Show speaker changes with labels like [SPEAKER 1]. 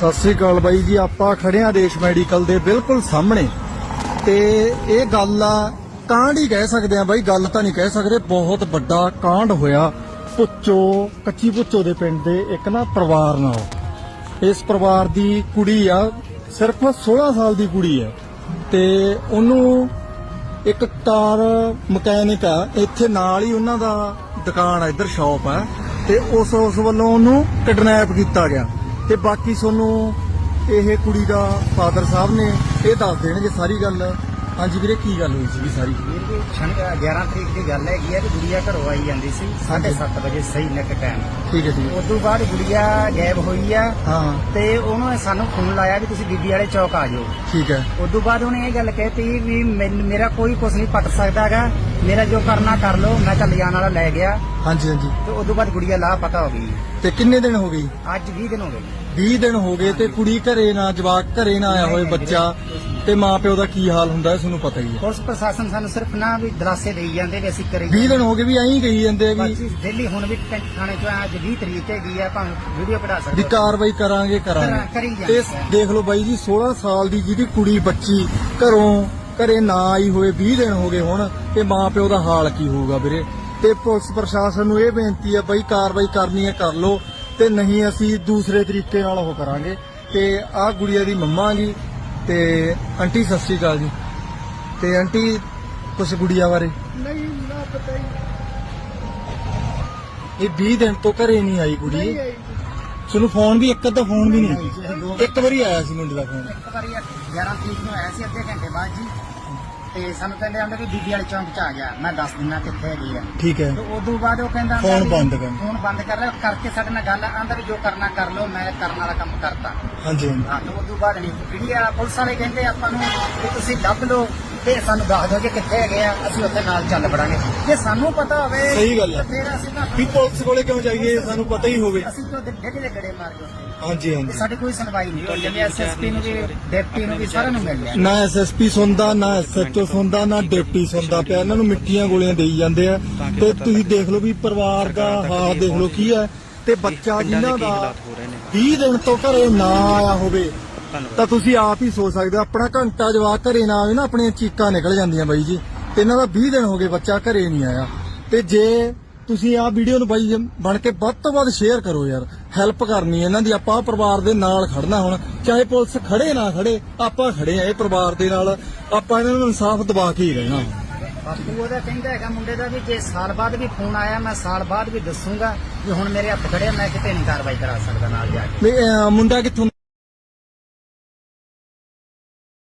[SPEAKER 1] ਸਤਿ ਸ੍ਰੀ ਅਕਾਲ ਬਾਈ ਜੀ, ਆਪਾਂ ਖੜੇ ਆ ਦੇਸ਼ ਮੈਡੀਕਲ ਦੇ ਬਿਲਕੁਲ ਸਾਹਮਣੇ। ਤੇ ਇਹ ਗੱਲ ਆ, ਕਾਂਡ ਹੀ ਕਹਿ ਸਕਦੇ ਆ ਬਾਈ, ਗੱਲ ਤਾਂ ਨਹੀਂ ਕਹਿ ਸਕਦੇ, ਬਹੁਤ ਵੱਡਾ ਕਾਂਡ ਹੋਇਆ ਪੁੱਚੋ ਕੱਚੀ ਪੁੱਚੋ ਦੇ ਪਿੰਡ ਦੇ ਇੱਕ ਨਾ ਪਰਿਵਾਰ ਨਾਲ। ਇਸ ਪਰਿਵਾਰ ਦੀ ਕੁੜੀ ਆ, ਸਿਰਫ 16 ਸਾਲ ਦੀ ਕੁੜੀ ਆ। ਤੇ ਉਹਨੂੰ ਇੱਕ ਕਾਰ ਮਕੈਨਿਕ ਆ, ਇੱਥੇ ਨਾਲ ਹੀ ਉਹਨਾਂ ਦਾ ਦੁਕਾਨ ਆ, ਇੱਧਰ ਸ਼ਾਪ ਆ। ਤੇ ਉਸ ਉਸ ਵੱਲੋਂ ਉਹਨੂੰ ਕਿਡਨੈਪ ਕੀਤਾ ਗਿਆ। ਤੇ ਬਾਕੀ ਤੁਹਾਨੂੰ ਇਹ ਕੁੜੀ ਦਾ ਫਾਦਰ ਸਾਹਿਬ ਨੇ ਇਹ ਦੱਸ ਦੇਣਗੇ ਸਾਰੀ ਗੱਲ। ਹਾਂਜੀ ਵੀਰੇ ਕੀ ਗੱਲ ਹੋਈ ਸੀ ਸਾਰੀ?
[SPEAKER 2] ਵੀਰ ਜੀ ਛਣ 11 ਤਰੀਕ ਦੀ ਗੱਲ ਹੈਗੀ ਹੈ ਕਿ ਗੁੜੀਆ ਘਰੋਂ ਆਈ ਜਾਂਦੀ ਸੀ 7:30 ਵਜੇ ਸਹੀ ਨਿਕ ਟਾਈਮ
[SPEAKER 1] ਠੀਕ ਹੈ ਜੀ
[SPEAKER 2] ਉਸ ਤੋਂ ਬਾਅਦ ਗੁੜੀਆ ਗਾਇਬ ਹੋਈ ਆ
[SPEAKER 1] ਹਾਂ।
[SPEAKER 2] ਤੇ ਉਹਨੂੰ ਸਾਨੂੰ ਫੋਨ ਲਾਇਆ ਵੀ ਤੁਸੀਂ ਬੀਬੀ ਵਾਲੇ ਚੌਕ ਆ ਜਾਓ।
[SPEAKER 1] ਠੀਕ ਹੈ।
[SPEAKER 2] ਉਸ ਤੋਂ ਬਾਅਦ ਉਹਨੇ ਇਹ ਗੱਲ ਕਹਿਤੀ ਵੀ ਮੇਰਾ ਕੋਈ ਕੁਝ ਨਹੀਂ ਪਟ ਸਕਦਾਗਾ ਮੇਰਾ ਜੋ ਕਰਨਾ ਕਰ ਲਓ ਮੈਂ ਤਾਂ ਲਿਜਾਣ ਵਾਲਾ ਲੈ ਗਿਆ।
[SPEAKER 1] ਹਾਂਜੀ ਹਾਂਜੀ।
[SPEAKER 2] ਤੇ ਉਸ ਤੋਂ ਬਾਅਦ ਗੁੜੀਆ ਲਾਹ ਪਤਾ ਹੋ ਗਈ।
[SPEAKER 1] ਤੇ ਕਿੰਨੇ ਦਿਨ ਹੋ ਗਏ?
[SPEAKER 2] ਅੱਜ 20 ਦਿਨ ਹੋ ਗਏ।
[SPEAKER 1] 20 ਦਿਨ ਹੋ ਗਏ ਤੇ ਕੁੜੀ ਘਰੇ ਨਾ ਜਵਾਕ ਘਰੇ ਨਾ ਆਇਆ ਹੋਏ ਬੱਚਾ। ਤੇ ਮਾਪਿਓ ਦਾ ਕੀ ਹਾਲ ਹੁੰਦਾ ਹੈ ਤੁਹਾਨੂੰ ਪਤਾ ਹੀ ਹੈ।
[SPEAKER 2] ਪੁਲਿਸ ਪ੍ਰਸ਼ਾਸਨ ਸਾਨੂੰ ਸਿਰਫ ਨਾ ਵੀ ਦਲਾਸੇ ਦੇਈ ਜਾਂਦੇ ਵੀ ਅਸੀਂ ਕਰੀ
[SPEAKER 1] 20 ਦਿਨ ਹੋ ਗਏ ਵੀ ਐਂ ਹੀ ਕਹੀ ਜਾਂਦੇ ਆ ਵੀ
[SPEAKER 2] ਬਾਕੀ ਦਿੱਲੀ ਹੁਣ ਵੀ ਪਿੰਡ ਥਾਣੇ ਚੋਂ ਅੱਜ 20 ਤਰੀਕ ਹੈਗੀ ਆ ਭਾਵੇਂ ਵੀਡੀਓ ਕਢਾ
[SPEAKER 1] ਵੀ
[SPEAKER 2] ਸਕਦੇ ਹੋ।
[SPEAKER 1] ਕਾਰਵਾਈ ਕਰਾਂਗੇ
[SPEAKER 2] ਕਰਾਂ-
[SPEAKER 1] ਕਰਾਂਗੇ।
[SPEAKER 2] ਕਰੀ ਜਾਂਦੇ
[SPEAKER 1] ਤੇ
[SPEAKER 2] ਆ।
[SPEAKER 1] ਦੇਖ ਲਓ ਬਾਈ ਜੀ 16 ਸਾਲ ਦੀ ਜਿਹਦੀ ਕੁੜੀ ਬੱਚੀ ਘਰੋਂ ਘਰੇ ਨਾ ਆਈ ਹੋਏ 20 ਦਿਨ ਹੋ ਗਏ ਹੁਣ ਤੇ ਮਾਂ ਪਿਓ ਦਾ ਹਾਲ ਕੀ ਹੋਊਗਾ ਵੀਰੇ? ਤੇ ਪੁਲਿਸ ਪ੍ਰਸ਼ਾਸਨ ਨੂੰ ਇਹ ਬੇਨਤੀ ਹੈ ਬਾਈ ਕਾਰਵਾਈ ਕਰਨੀ ਹੈ ਕਰ ਲਓ ਤੇ ਨਹੀਂ ਅਸੀਂ ਦੂਸਰੇ ਤਰੀਕੇ ਨਾਲ ਉਹ ਕਰਾਂਗੇ। ਤੇ ਆਹ ਗੁੜੀਆ ਦੀ ਮੰਮਾ ਜੀ ਤੇ ਆਂਟੀ ਸਤਿ ਸ਼੍ਰੀ ਅਕਾਲ ਜੀ। ਤੇ ਆਂਟੀ ਕੁਛ ਗੁੜੀਆ ਬਾਰੇ?
[SPEAKER 3] ਨਹੀਂ ਨਾ ਪਤਾ ਹੀ
[SPEAKER 1] ਇਹ 20 ਦਿਨ ਤੋਂ ਘਰੇ ਨਹੀਂ ਆਈ ਕੁੜੀ।
[SPEAKER 3] ਨਹੀਂ ਆਈ
[SPEAKER 1] ਤੁਹਾਨੂੰ ਫੋਨ ਵੀ ਇੱਕ ਅੱਧਾ ਫੋਨ ਵੀ ਨਹੀਂ ਇੱਕ ਵਾਰੀ ਆਇਆ ਸੀ ਮੁੰਡੇ ਦਾ ਫੋਨ।
[SPEAKER 2] ਇੱਕ ਵਾਰੀ 11 ਤਰੀਕ ਨੂੰ ਆਇਆ ਸੀ ਅੱਧੇ ਘੰਟੇ ਬਾਅਦ ਜੀ। ਤੇ ਸਾਨੂੰ ਕਹਿੰਦੇ ਆਂਦੇ ਵੀ ਬੀਬੀ ਵਾਲੇ ਚੌਂਕ ਚ ਆ ਗਿਆ। ਮੈਂ ਦੱਸ ਦਿਨਾ ਕਿੱਥੇ ਹੈਗੀ ਆ।
[SPEAKER 1] ਠੀਕ ਹੈ।
[SPEAKER 2] ਤੇ ਉਦੋਂ ਬਾਅਦ ਉਹ ਕਹਿੰਦਾ ਆਂਦਾ
[SPEAKER 1] ਫੋਨ
[SPEAKER 2] ਵੀ
[SPEAKER 1] ਬੰਦ ਕਰ।
[SPEAKER 2] ਫੋਨ ਬੰਦ ਕਰ ਲਿਆ ਕਰਕੇ ਸਾਡੇ ਨਾਲ ਗੱਲ ਆਂਦਾ ਵੀ ਜੋ ਕਰਨਾ ਕਰ ਲਓ ਮੈਂ ਕਰਨ ਵਾਲਾ ਕੰਮ ਕਰਤਾ।
[SPEAKER 1] ਹਾਂਜੀ ਹਾਂਜੀ।
[SPEAKER 2] ਹਾਂ ਤੇ ਉਦੋਂ ਬਾਅਦ ਨਹੀਂ ਜਿਹੜੀ ਆ ਪੁਲਿਸ ਵਾਲੇ ਕਹਿੰਦੇ ਆਪਾਂ ਨੂੰ ਵੀ ਤੁਸੀਂ ਲੱਭ ਲਓ ਤੇ ਸਾਨੂੰ ਦੱਸ ਦਿਓ ਕਿ ਕਿੱਥੇ ਹੈਗੇ ਆ ਅਸੀਂ ਉੱਥੇ ਨਾਲ ਚੱਲ ਪੜਾਂਗੇ ਜੇ ਸਾਨੂੰ ਪਤਾ ਹੋਵੇ
[SPEAKER 1] ਸਹੀ ਗੱਲ ਆ।
[SPEAKER 2] ਤੇ ਫਿਰ ਅਸੀਂ ਤਾਂ
[SPEAKER 1] ਵੀ ਪੁਲਿਸ ਕੋਲੇ ਕਿਉਂ ਜਾਈਏ ਸਾਨੂੰ ਪਤਾ ਹੀ ਹੋਵੇ।
[SPEAKER 2] ਅਸੀਂ ਤਾਂ ਡੇਢ ਦੇ ਗੜੇ ਮਾਰ ਗਏ ਉੱਥੇ।
[SPEAKER 1] ਹਾਂਜੀ
[SPEAKER 2] ਤੇ
[SPEAKER 1] ਹਾਂਜੀ
[SPEAKER 2] ਸਾਡੀ ਕੋਈ ਸੁਣਵਾਈ ਨਹੀਂ। ਹੋਈ ਜਿਵੇਂ ਐਸਐਸਪੀ ਨੂੰ ਵੀ ਡਿਪਟੀ ਨੂੰ ਵੀ ਸਾਰਿਆਂ ਨੂੰ ਮਿਲ ਲਿਆ
[SPEAKER 1] ਨਾ ਐਸਐਸਪੀ ਸੁਣਦਾ ਨਾ ਐਸਐਚਓ ਸੁਣਦਾ ਨਾ ਡਿਪਟੀ ਸੁਣਦਾ ਪਿਆ ਇਹਨਾਂ ਨੂੰ ਮਿੱਠੀਆਂ ਗੋਲੀਆਂ ਦੇਈ ਜਾਂਦੇ ਆ। ਤੇ ਤੁਸੀਂ ਦੇਖ ਲਓ ਵੀ ਪਰਿਵਾਰ ਦਾ ਹਾਲ ਦੇਖ ਲਓ ਕੀ ਹੈ। ਤੇ ਬੱਚਾ ਜਿਨ੍ਹਾਂ ਦਾ 20 ਦਿਨ ਤੋਂ ਘਰੇ ਨਾ ਆਇਆ ਹੋਵੇ ਤਾਂ ਤੁਸੀਂ ਆਪ ਹੀ ਸੋਚ ਸਕਦੇ ਹੋ ਆਪਣਾ ਘੰਟਾ ਜਵਾਕ ਘਰੇ ਨਾ ਆਵੇ ਨਾ ਆਪਣੀਆਂ ਚੀਕਾਂ ਨਿਕਲ ਜਾਂਦੀਆਂ ਬਾਈ ਜੀ। ਤੇ ਇਹਨਾਂ ਦਾ 20 ਦਿਨ ਹੋ ਗਏ ਬੱਚਾ ਘਰੇ ਨਹੀਂ ਆਇਆ। ਤੇ ਜੇ ਤੁਸੀਂ ਆਹ ਵੀਡੀਓ ਨੂੰ ਬਾਈ ਬਣ ਕੇ ਵੱਧ ਤੋਂ ਵੱਧ ਸ਼ੇਅਰ ਕਰੋ ਯਾਰ ਹੈਲਪ ਕਰਨੀ ਇਹਨਾਂ ਦੀ ਆਪਾਂ ਪਰਿਵਾਰ ਦੇ ਨਾਲ ਖੜਨਾ ਹੁਣ ਚਾਹੇ ਪੁਲਿਸ ਖੜੇ ਨਾ ਖੜੇ ਆਪਾਂ ਖੜੇ ਆ ਇਹ ਪਰਿਵਾਰ ਦੇ ਨਾਲ ਆਪਾਂ ਇਹਨਾਂ ਨੂੰ ਇਨਸਾਫ ਦਵਾ ਕੇ ਹੀ ਰਹਿਣਾ
[SPEAKER 2] ਬਾਪੂ ਉਹਦਾ ਕਹਿੰਦਾ ਹੈਗਾ ਮੁੰਡੇ ਦਾ ਵੀ ਜੇ ਸਾਲ ਬਾਅਦ ਵੀ ਫੋਨ ਆਇਆ ਮੈਂ ਸਾਲ ਬਾਅਦ ਵੀ ਦੱਸੂਗਾ ਵੀ ਹੁਣ ਮੇਰੇ ਹੱਥ ਖੜੇ ਮੈਂ ਕਿਤੇ ਨਹੀਂ ਕਾਰਵਾਈ ਕਰਾ ਸਕਦਾ ਨਾਲ ਜਾ ਕੇ।
[SPEAKER 1] ਵੀ ਅਹ, ਮੁੰਡਾ ਕਿੱਥੋਂ